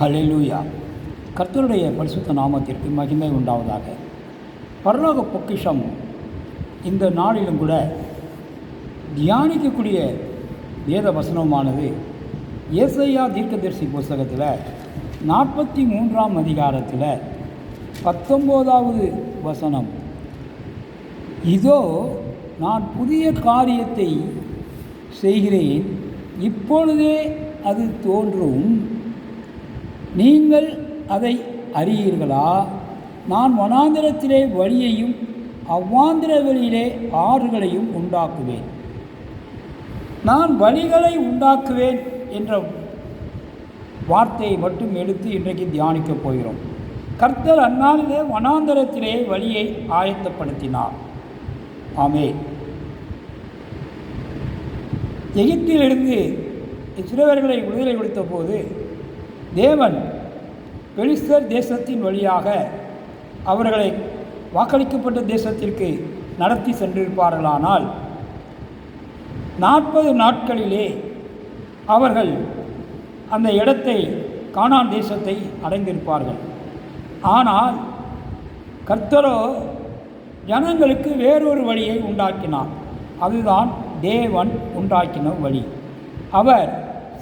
Hallelujah கர்த்தருடைய பரிசுத்த நாமத்திற்கு மகிமை உண்டாவதாக. பரலோக பொக்கிஷம் இந்த நாளிலும் கூட தியானிக்கக்கூடிய வேத வசனமானது ஏசையா தீர்க்கதரிசி புஸ்தகத்தில் நாற்பத்தி மூன்றாம் அதிகாரத்தில் பத்தொம்போதாவது வசனம். இதோ நான் புதிய காரியத்தை செய்கிறேன் இப்பொழுதே அது தோன்றும். நீங்கள் அதை அறியீர்களா? நான் வனாந்திரத்திலே வழியையும் அவ்வாந்திர வெளியிலே ஆறுகளையும் உண்டாக்குவேன். நான் வழிகளை உண்டாக்குவேன் என்ற வார்த்தையை மட்டும் எடுத்து இன்றைக்கு தியானிக்கப் போகிறோம். கர்த்தர் அந்நாளிலே வனாந்தரத்திலே வழியை ஆயத்தப்படுத்தினார். ஆமே. எகிப்திலிருந்து சிறுவர்களை விடுதலை கொடுத்த போது தேவன் பெலிஸ்தர் தேசத்தின் வழியாக அவர்களை வாக்களிக்கப்பட்ட தேசத்திற்கு நடத்தி சென்றிருப்பார்களானால் நாற்பது நாட்களிலே அவர்கள் அந்த இடத்தை கானான் தேசத்தை அடைந்திருப்பார்கள். ஆனால் கர்த்தரோ ஜனங்களுக்கு வேறொரு வழியை உண்டாக்கினார். அதுதான் தேவன் உண்டாக்கின வழி. அவர்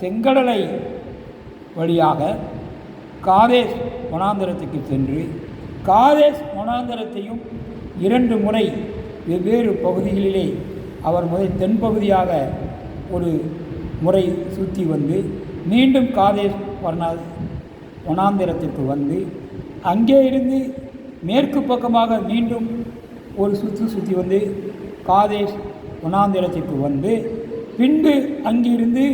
செங்கடலை வழியாக காதேஸ் வனாந்தரத்துக்கு சென்று காதேஸ் வனாந்தரத்தையும் இரண்டு முறை வெவ்வேறு பகுதிகளிலே அவர் முதல் தென்பகுதியாக ஒரு முறை சுற்றி வந்து மீண்டும் காதேஸ் வர்ணா வனாந்திரத்திற்கு வந்து அங்கே இருந்து மேற்கு பக்கமாக மீண்டும் ஒரு சுற்று சுற்றி வந்து காதேஷ் வனாந்திரத்திற்கு வந்து பின்பு அங்கிருந்து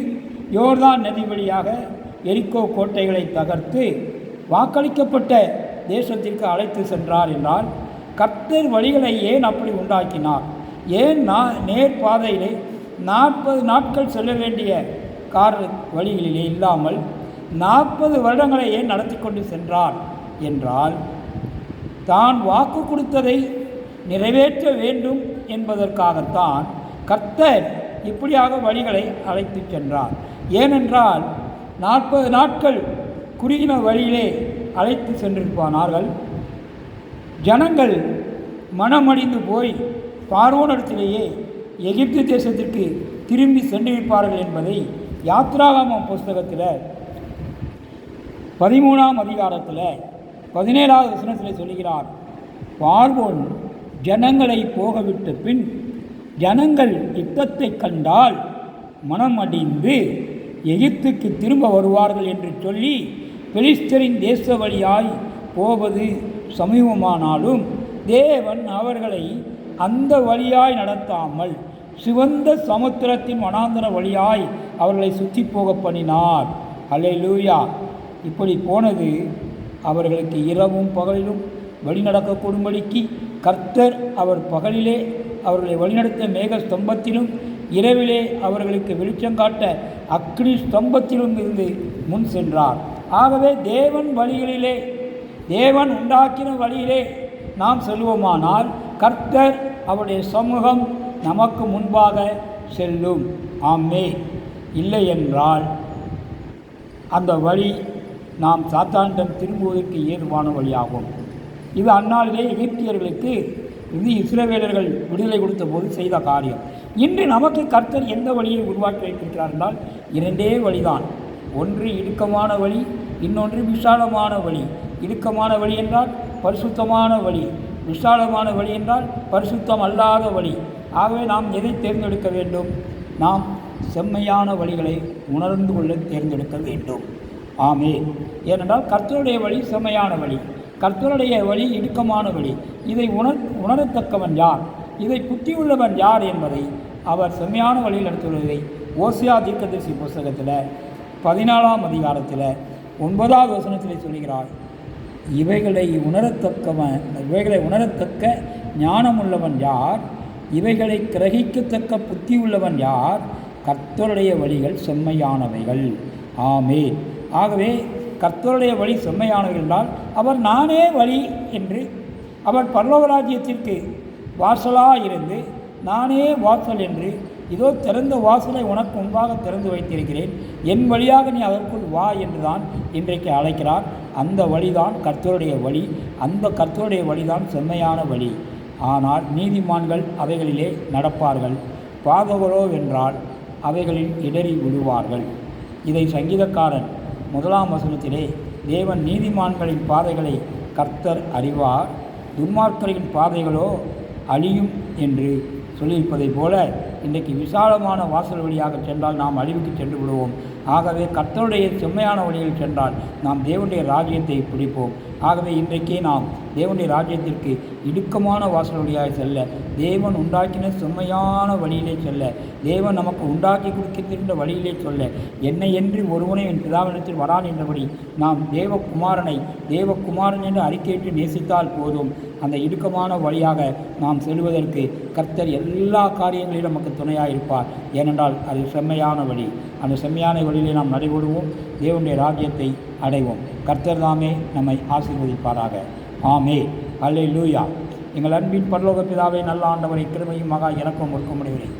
யோர்தான் நதி வழியாக எரிக்கோ கோட்டைகளை தகர்த்து வாக்களிக்கப்பட்ட தேசத்திற்கு அழைத்து சென்றார் என்றால் கர்த்தர் வழிகளை ஏன் அப்படி உண்டாக்கினார்? ஏன் நான் நேர் பாதையிலே நாற்பது நாட்கள் செல்ல வேண்டிய கார் வழிகளிலே இல்லாமல் நாற்பது வருடங்களை ஏன் நடத்தி கொண்டு சென்றார் என்றால் தான் வாக்கு கொடுத்ததை நிறைவேற்ற வேண்டும் என்பதற்காகத்தான் கர்த்தர் இப்படியாக வழிகளை அழைத்து சென்றார். ஏனென்றால் நாற்பது நாட்கள் குறுகின வழியிலே அழைத்து சென்றிருப்பானார்கள். ஜனங்கள் மனமடிந்து போய் பார்வோனிடத்திலேயே எகிப்து தேசத்திற்கு திரும்பி சென்றிருப்பார்கள் என்பதை யாத்ராகாமம் புஸ்தகத்தில் பதிமூணாம் அதிகாரத்தில் பதினேழாவது வசனத்தில் சொல்கிறார் பார்வோன் ஜனங்களை போகவிட்ட பின் ஜனங்கள் யுத்தத்தை கண்டால் மனமடிந்து எகிப்துக்கு திரும்ப வருவார்கள் என்று சொல்லி பெலிஸ்தரின் தேச வழியாய் போவது சமீபமானாலும் தேவன் அவர்களை அந்த வழியாய் நடத்தாமல் சிவந்த சமுத்திரத்தின் வனாந்தர வழியாய் அவர்களை சுற்றி போக பண்ணினார். அலை லூயா இப்படி போனது அவர்களுக்கு இரவும் பகலிலும் வழிநடக்கக்கூடும்படிக்கு கர்த்தர் அவர் பகலிலே அவர்களை வழிநடத்த மேக ஸ்தம்பத்திலும் இரவிலே அவர்களுக்கு வெளிச்சம் காட்ட அக்னி ஸ்தம்பத்திலும் இருந்து முன் சென்றார். ஆகவே தேவன் வழிகளிலே தேவன் உண்டாக்கின வழியிலே நாம் செல்வோமானால் கர்த்தர் அவருடைய சமூகம் நமக்கு முன்பாக செல்லும். ஆமே இல்லை என்றால் அந்த வழி நாம் சாத்தானிடம் திரும்புவதற்கு ஏதுவான வழியாகும். இது அந்நாளிலே எகிப்தியர்களுக்கு இது இஸ்ரவேலர்கள் விடுதலை கொடுத்த போது செய்த காரியம். இன்று நமக்கு கர்த்தர் எந்த வழியை உருவாக்கி வைத்திருக்கிறார் என்றால் இரண்டே வழிதான். ஒன்று இடுக்கமான வழி இன்னொன்று விசாலமான வழி. இடுக்கமான வழி என்றால் பரிசுத்தமான வழி. விசாலமான வழி என்றால் பரிசுத்தம் அல்லாத வழி. ஆகவே நாம் எதை தேர்ந்தெடுக்க வேண்டும்? நாம் செம்மையான வழிகளை உணர்ந்து கொள்ள தேர்ந்தெடுக்க வேண்டும். ஆமே ஏனென்றால் கர்த்தருடைய வழி செம்மையான வழி. கர்த்தருடைய வழி இடுக்கமான வழி. இதை உணர் உணரத்தக்கவன் யார்? இதை புத்தியுள்ளவன் யார் என்பதை அவர் செம்மையான வழியில் நடத்துவதை ஓசியா தீர்க்கதரிசி புஸ்தகத்தில் பதினாலாம் அதிகாரத்தில் ஒன்பதாவது வசனத்தில் சொல்கிறார் இவைகளை உணரத்தக்கவன் இவைகளை உணரத்தக்க ஞானமுள்ளவன் யார்? இவைகளை கிரகிக்கத்தக்க புத்தி உள்ளவன் யார்? கர்த்தருடைய வழிகள் செம்மையானவைகள். ஆமே ஆகவே கர்த்தருடைய வழி செம்மையானவைகள் என்றால் அவர் நானே வழி என்று அவர் பரலோகராஜ்யத்திற்கு வாசலாக இருந்து நானே வாசல் என்று இதோ திறந்த வாசலை உனக்கு முன்பாக திறந்து வைத்திருக்கிறேன். என் வழியாக நீ அதற்குள் வா என்றுதான் இன்றைக்கு அழைக்கிறார். அந்த வழிதான் கர்த்தருடைய வழி. அந்த கர்த்தருடைய வழிதான் செம்மையான வழி. ஆனால் நீதிமான்கள் அவைகளிலே நடப்பார்கள். பாதகரோ என்றால் அவைகளில் இடறி விழுவார்கள். இதை சங்கீதக்காரன் முதலாம் வசனத்திலே தேவன் நீதிமான்களின் பாதைகளை கர்த்தர் அறிவார். துன்மார்க்கரின் பாதைகளோ அழியும் என்று சொல்லியிருப்பதைப் போல இன்றைக்கு விசாலமான வாசல் வழியாக சென்றால் நாம் அழிவுக்கு சென்று விடுவோம். ஆகவே கர்த்தருடைய செம்மையான வழியில் சென்றால் நாம் தேவனுடைய ராஜ்யத்தை பிடிப்போம். ஆகவே இன்றைக்கே நாம் தேவனுடைய ராஜ்யத்திற்கு இடுக்கமான வாசல் வழியாக செல்ல தேவன் உண்டாக்கின செம்மையான வழியிலே செல்ல தேவன் நமக்கு உண்டாக்கி கொடுக்கின்ற வழியிலே சொல்ல என்னை என்று ஒருவனை என் பிதாவினத்தில் வரான் என்றபடி நாம் தேவகுமாரனை தேவகுமாரன் என்று அறிக்கையிட்டு நேசித்தால் போதும். அந்த இடுக்கமான வழியாக நாம் செல்வதற்கு கர்த்தர் எல்லா காரியங்களிலும் நமக்கு துணையாக இருப்பார் ஏனென்றால் அது செம்மையான வழி. அந்த செம்மையான வழியிலே நாம் நடைபெறுவோம். தேவனுடைய ராஜ்யத்தை அடைவோம். கர்த்தர் தாமே நம்மை ஆசீர்வதிப்பாராக. ஆமே அல்லே லூயா எங்கள் அன்பின் பரலோக பிதாவை நல்ல ஆண்டவரை கிருமையும் மகா இறக்கம் ஒடுக்க முடியவில்லை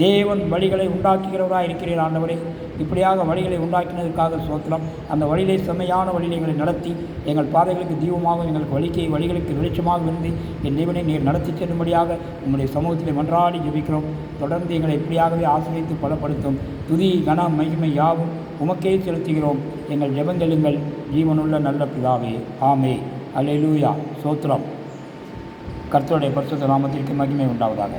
தேவன் வழிகளை உண்டாக்குகிறவராக இருக்கிறீர் ஆண்டவரே. இப்படியாக வழிகளை உண்டாக்கினதற்காக சோத்திரம். அந்த வழியிலே செம்மையான வழியில் எங்களை நடத்தி எங்கள் பாதைகளுக்கு தீபமாகவும் எங்களுக்கு வழிக்கை வழிகளுக்கு வெளிச்சமாக இருந்து என் தேவனை நீர் நடத்தி செல்லும்படியாக உங்களுடைய சமூகத்திலே மன்றாடி ஜெபிக்கிறோம். தொடர்ந்து எங்களை இப்படியாகவே ஆசிரியத்து பலப்படுத்தும். துதி கன மகிமை யாவும் உமக்கே செலுத்துகிறோம். எங்கள் ஜெபங்களுங்கள் ஜீவனுள்ள நல்ல பிதாவே. ஆமே. அல்லேலூயா. சோத்திரம். கர்த்தருடைய பரிசுத்த நாமத்திற்கு மகிமை உண்டாவதாக.